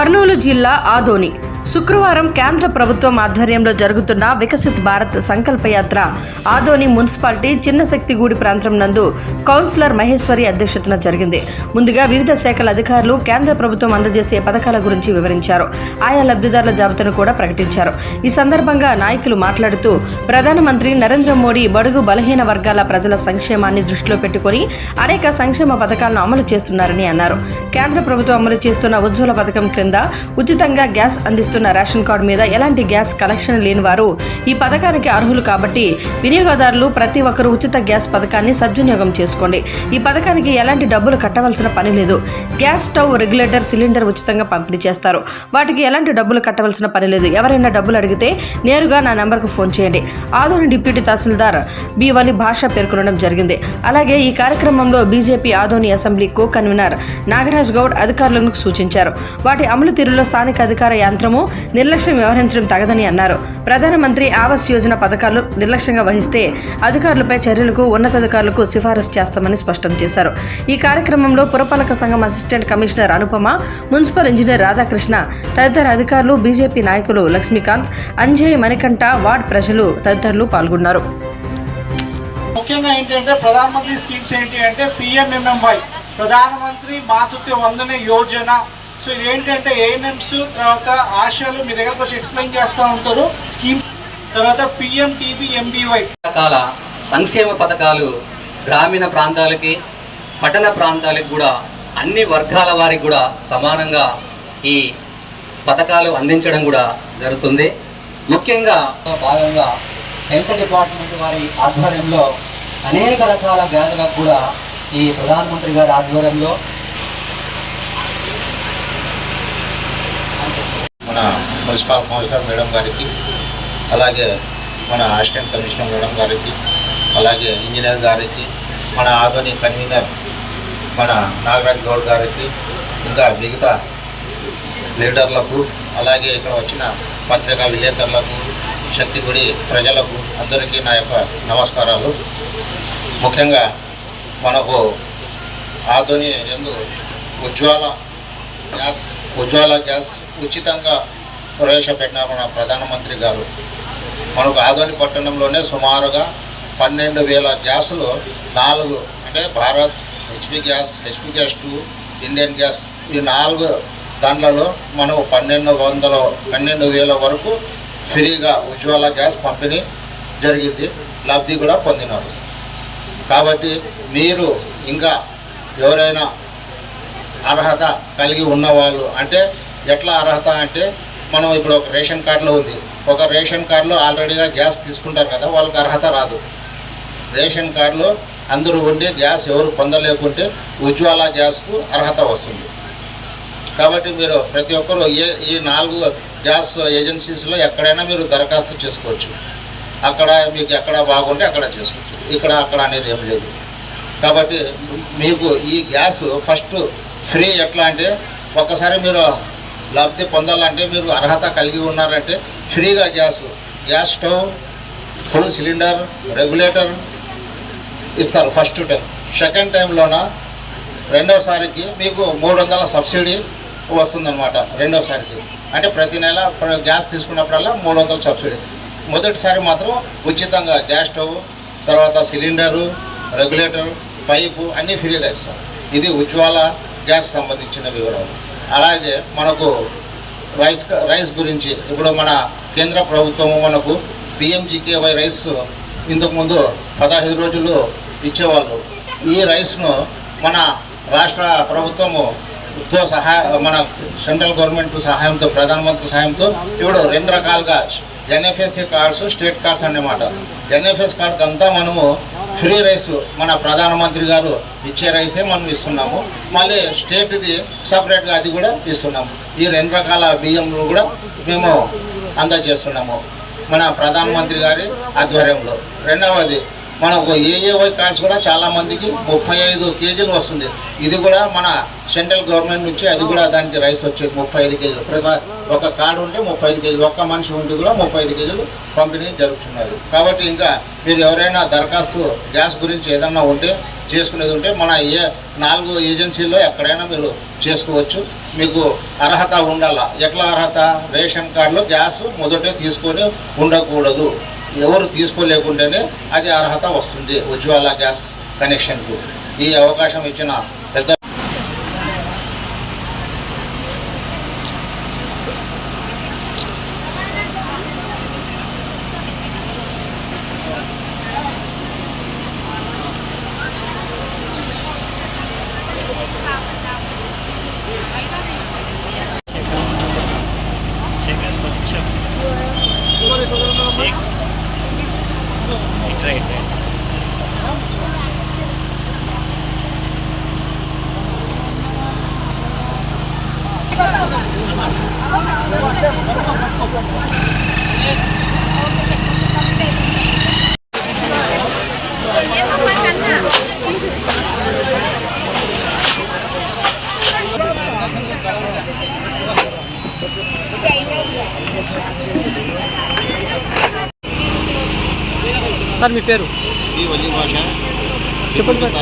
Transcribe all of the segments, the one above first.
కర్నూలు జిల్లా ఆదోని. శుక్రవారం కేంద్ర ప్రభుత్వం ఆధ్వర్యంలో జరుగుతున్న వికసిత్ భారత్ సంకల్ప యాత్ర ఆదోని మున్సిపాలిటీ చిన్న శక్తిగూడి ప్రాంతం నందు కౌన్సిలర్ మహేశ్వరి అధ్యక్షతన జరిగింది. ముందుగా వివిధ శాఖల అధికారులు కేంద్ర ప్రభుత్వం అందజేసే పథకాల గురించి వివరించారు. ఆయా లబ్ధిదారుల జాబితాను కూడా ప్రకటించారు. ఈ సందర్భంగా నాయకులు మాట్లాడుతూ ప్రధానమంత్రి నరేంద్ర మోడీ బడుగు బలహీన వర్గాల ప్రజల సంక్షేమాన్ని దృష్టిలో పెట్టుకుని అనేక సంక్షేమ పథకాలను అమలు చేస్తున్నారని అన్నారు. కేంద్ర ప్రభుత్వం అమలు చేస్తున్న ఉజ్వల పథకం క్రింద ఉచితంగా గ్యాస్ అందిస్తున్న రేషన్ కార్డు మీద ఎలాంటి గ్యాస్ కనెక్షన్ లేని వారు ఈ పథకానికి అర్హులు కాబట్టి వినియోగదారులు ప్రతి ఒక్కరూ ఉచిత గ్యాస్ పథకాన్ని సద్వినియోగం చేసుకోండి. ఈ పథకానికి ఎలాంటి డబ్బులు కట్టవలసిన పని లేదు. గ్యాస్ స్టవ్ రెగ్యులేటర్ సిలిండర్ ఉచితంగా పంపిణీ చేస్తారు. వాటికి ఎలాంటి డబ్బులు కట్టవలసిన పని లేదు. ఎవరైనా డబ్బులు అడిగితే నేరుగా నా నెంబర్కు ఫోన్ చేయండి. ఆదోని డిప్యూటీ తహసీల్దార్ బి వలి భాష పేర్కొనడం జరిగింది. అలాగే ఈ కార్యక్రమంలో BJP Adoni assembly co convener Nagaraj Goud అధికారులకు సూచించారు. వాటి అమలు తీరులో స్థానిక అధికార యంత్రము నిర్లక్ష్యం వ్యవహరించడం తగదని అన్నారు. ప్రధానమంత్రి ఆవాస్ యోజన పథకాలు నిర్లక్ష్యంగా వహిస్తే అధికారులపై చర్యలకు ఉన్నతాధికారులకు సిఫారసు చేస్తామని స్పష్టం చేశారు. ఈ కార్యక్రమంలో పురపాలక సంఘం assistant commissioner Anupama municipal engineer Radhakrishna తదితర అధికారులు బీజేపీ నాయకులు లక్ష్మీకాంత్ అంజయ్ మణికంఠ వార్డ్ ప్రజలు తదితరులు పాల్గొన్నారు. ముఖ్యంగా ఏంటంటే ప్రధానమంత్రి స్కీమ్స్ ఏంటి అంటే పిఎంఎంఎంవై ప్రధానమంత్రి మాతృత్వ వందన యోజన సో ఇది ఏంటంటే ఏఎన్ఎంస్ తర్వాత ఆశలు మీ దగ్గరకు వచ్చి ఎక్స్ప్లెయిన్ చేస్తూ ఉంటారు. స్కీమ్ తర్వాత పిఎంటీబీ ఎంబీవై రకాల సంక్షేమ పథకాలు గ్రామీణ ప్రాంతాలకి పట్టణ ప్రాంతాలకు కూడా అన్ని వర్గాల వారికి కూడా సమానంగా ఈ పథకాలు అందించడం కూడా జరుగుతుంది. ముఖ్యంగా భాగంగా హెల్త్ డిపార్ట్మెంట్ వారి ఆధ్వర్యంలో అనేక రకాల వ్యాధులకు కూడా ఈ ప్రధానమంత్రి గారి ఆధ్వర్యంలో మన మున్సిపల్ కౌన్సిలర్ మేడం గారికి అలాగే మన అసిస్టెంట్ కమిషనర్ మేడం గారికి అలాగే ఇంజనీర్ గారికి మన ఆధునిక కన్వీనర్ మన నాగరాజ్ గౌడ్ గారికి ఇంకా మిగతా లీడర్లకు అలాగే ఇక్కడ వచ్చిన పత్రికా విలేకరులకు శక్తిగుడి ప్రజలకు అందరికీ నా యొక్క నమస్కారాలు. ముఖ్యంగా మనకు ఆధుని ఎందు ఉజ్వల గ్యాస్ ఉజ్వల గ్యాస్ ఉచితంగా ప్రవేశపెట్టిన మన ప్రధానమంత్రి గారు మనకు ఆదోని పట్టణంలోనే సుమారుగా పన్నెండు వేల గ్యాసులు నాలుగు అంటే Bharat HP gas HP gas two Indian gas ఈ నాలుగు దాంట్లలో మనం పన్నెండు వందల పన్నెండు వేల వరకు ఫ్రీగా ఉజ్వల గ్యాస్ పంపిణీ జరిగింది లబ్ధి కూడా పొందినారు. కాబట్టి మీరు ఇంకా ఎవరైనా అర్హత కలిగి ఉన్నవాళ్ళు అంటే ఎట్లా అర్హత అంటే మనం ఇప్పుడు ఒక రేషన్ కార్డులో ఉంది. ఒక రేషన్ కార్డులో ఆల్రెడీగా గ్యాస్ తీసుకుంటారు కదా వాళ్ళకి అర్హత రాదు. రేషన్ కార్డులో అందరూ ఉండి గ్యాస్ ఎవరు పొందలేకుంటే ఉజ్వాల గ్యాస్కు అర్హత వస్తుంది. కాబట్టి మీరు ప్రతి ఒక్కరు ఏ ఈ నాలుగు గ్యాస్ ఏజెన్సీస్లో ఎక్కడైనా మీరు దరఖాస్తు చేసుకోవచ్చు. అక్కడ మీకు ఎక్కడ బాగుంటే అక్కడ చేసుకోవచ్చు. ఇక్కడ అక్కడ అనేది ఏం లేదు. కాబట్టి మీకు ఈ గ్యాస్ ఫస్ట్ ఫ్రీ ఎట్లా అంటే ఒక్కసారి మీరు లబ్ధి పొందాలంటే మీరు అర్హత కలిగి ఉన్నారంటే ఫ్రీగా gas gas stove full cylinder regulator ఇస్తారు ఫస్ట్ టైం. సెకండ్ టైంలోన రెండవసారికి మీకు మూడు వందల సబ్సిడీ వస్తుందన్నమాట రెండవసారికి అంటే ప్రతి నెల గ్యాస్ తీసుకున్నప్పుడల్లా మూడు వందల సబ్సిడీ. మొదటిసారి మాత్రం ఉచితంగా గ్యాస్ స్టవ్ తర్వాత సిలిండరు రెగ్యులేటర్ పైపు అన్నీ ఫ్రీగా ఇస్తారు. ఇది ఉజ్వాల గ్యాస్ సంబంధించిన వివరాలు. అలాగే మనకు రైస్ రైస్ గురించి ఇప్పుడు మన కేంద్ర ప్రభుత్వము మనకు పిఎంజికేవై రైస్ ఇంతకుముందు పదహైదు రోజులు ఇచ్చేవాళ్ళు. ఈ రైస్ను మన రాష్ట్ర ప్రభుత్వము తో సహాయ మన సెంట్రల్ గవర్నమెంట్ సహాయంతో ప్రధానమంత్రి సహాయంతో ఇప్పుడు రెండు రకాలుగా ఎన్ఎఫ్ఎస్సి కార్డ్స్ స్టేట్ కార్డ్స్ అన్నమాట. ఎన్ఎఫ్ఎస్ కార్డ్కి అంతా మనము ఫ్రీ రైస్ మన ప్రధానమంత్రి గారు ఇచ్చే రైసే మనం ఇస్తున్నాము. మళ్ళీ స్టేట్ది సపరేట్గా అది కూడా ఇస్తున్నాము. ఈ రెండు రకాల బియ్యంలు కూడా మేము అందజేస్తున్నాము. మన ప్రధానమంత్రి గారి ఆధ్వర్యంలో. రెండవది మనకు ఏఏవై కార్డ్స్ కూడా చాలా మందికి ముప్పై ఐదు కేజీలు వస్తుంది. ఇది కూడా మన సెంట్రల్ గవర్నమెంట్ నుంచి అది కూడా దానికి రైస్ వచ్చేది ముప్పై ఐదు కేజీలు. ప్రతి ఒక కార్డు ఉంటే ముప్పై ఐదు కేజీలు. ఒక్క మనిషి ఉంటే కూడా ముప్పై ఐదు కేజీలు పంపిణీ జరుగుతున్నది. కాబట్టి ఇంకా మీరు ఎవరైనా దరఖాస్తు గ్యాస్ గురించి ఏదన్నా ఉంటే చేసుకునేది ఉంటే మన ఏ నాలుగు ఏజెన్సీల్లో ఎక్కడైనా మీరు చేసుకోవచ్చు. మీకు అర్హత ఉండాలా? ఎట్లా అర్హత? రేషన్ కార్డులో గ్యాస్ మొదటే తీసుకొని ఉండకూడదు. ఎవరు తీసుకోలేకుంటేనే అది అర్హత వస్తుంది ఉజ్వాల గ్యాస్ కనెక్షన్కు. ఈ అవకాశం ఇచ్చిన సార్ మీ పేరు? చెప్పండి సార్.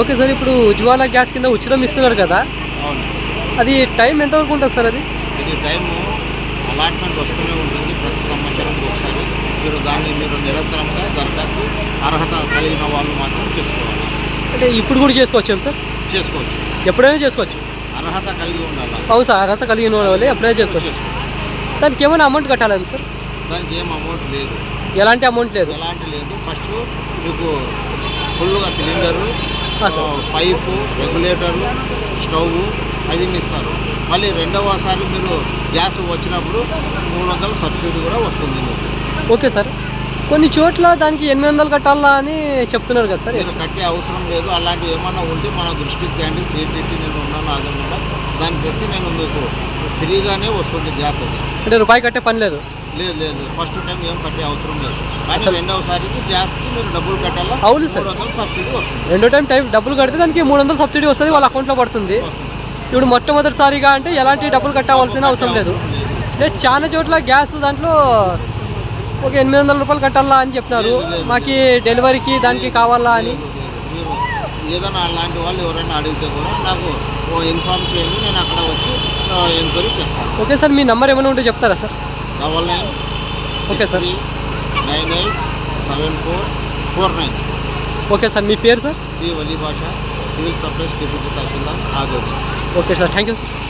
ఓకే సార్ ఇప్పుడు ఉజ్వాల గ్యాస్ కింద ఉచితం ఇస్తున్నారు కదా? అది టైం ఎంతవరకు ఉంటుంది సార్ అది? ఇది టైము అలాట్మెంట్ వస్తూనే ఉంటుంది ప్రతి సంవత్సరం ఒకసారి. మీరు దాన్ని మీరు నిరంతరంగా దరఖాస్తు అర్హత కలిగిన వాళ్ళు మాత్రం చేసుకోవాలి. అంటే ఇప్పుడు కూడా చేసుకోవచ్చు సార్? చేసుకోవచ్చు. ఎప్పుడైనా చేసుకోవచ్చు. అర్హత కలిగి ఉండాలి? అవును సార్ అర్హత కలిగిన వాళ్ళే ఎప్పుడైనా చేసుకోవచ్చు. దానికి ఏమైనా అమౌంట్ కట్టాలని సార్? దానికి ఏం అమౌంట్ లేదు. ఎలాంటి అమౌంట్ లేదు? ఎలాంటి లేదు. ఫస్ట్ మీకు ఫుల్గా సిలిండరు పైపు రెగ్యులేటరు స్టవ్ అవన్నీ ఇస్తారు మళ్ళీ రెండవసారి మీరు గ్యాస్ వచ్చినప్పుడు మూడు వందల సబ్సిడీ కూడా వస్తుంది మీకు. Okay sir. కొన్ని చోట్ల దానికి ఎనిమిది వందలు కట్టాలా అని చెప్తున్నారు కదా సార్. మీరు కట్టే అవసరం లేదు. అలాంటివి ఏమన్నా ఉంటే మన దృష్టికి తేండి సీటీకి నేను ఉన్నాను ఆధారంగా దాన్ని తెస్తే నేను మీకు ఫ్రీగానే వస్తుంది గ్యాస్ అది. అంటే రూపాయి కట్టే పని లేదు. లేదు లేదు. ఫస్ట్ టైం ఏం కట్టే అవసరం లేదు. కానీ రెండవసారికి గ్యాస్కి మీరు డబ్బులు కట్టాలా? అవును సార్. వందలు సబ్సిడీ వస్తుంది. రెండో టైం టైం డబ్బులు కడితే దానికి మూడు వందలు సబ్సిడీ వస్తుంది వాళ్ళ అకౌంట్లో పడుతుంది. వస్తుంది. ఇప్పుడు మొట్టమొదటిసారిగా అంటే ఎలాంటి డబ్బులు కట్టవలసిన అవసరం లేదు. లేదు. చాలా చోట్ల గ్యాస్ దాంట్లో ఒక ఎనిమిది వందల రూపాయలు కట్టాలా అని చెప్పినారు. మాకు డెలివరీకి దానికి కావాలా అని? ఏదైనా అలాంటి వాళ్ళు ఎవరైనా అడిగితే కూడా నాకు ఓ ఇన్ఫామ్ చేయండి నేను అక్కడ వచ్చి ఎంక్వైరీ చేస్తాను. ఓకే సార్ మీ నెంబర్ ఏమైనా ఉంటే చెప్తారా sir? Double nine okay six sir. Three nine eight seven four four nine okay sir మీ పేరు సార్ ఈ Vali Basha civil supplies deputy tahsildar Adoni okay sir thank you sir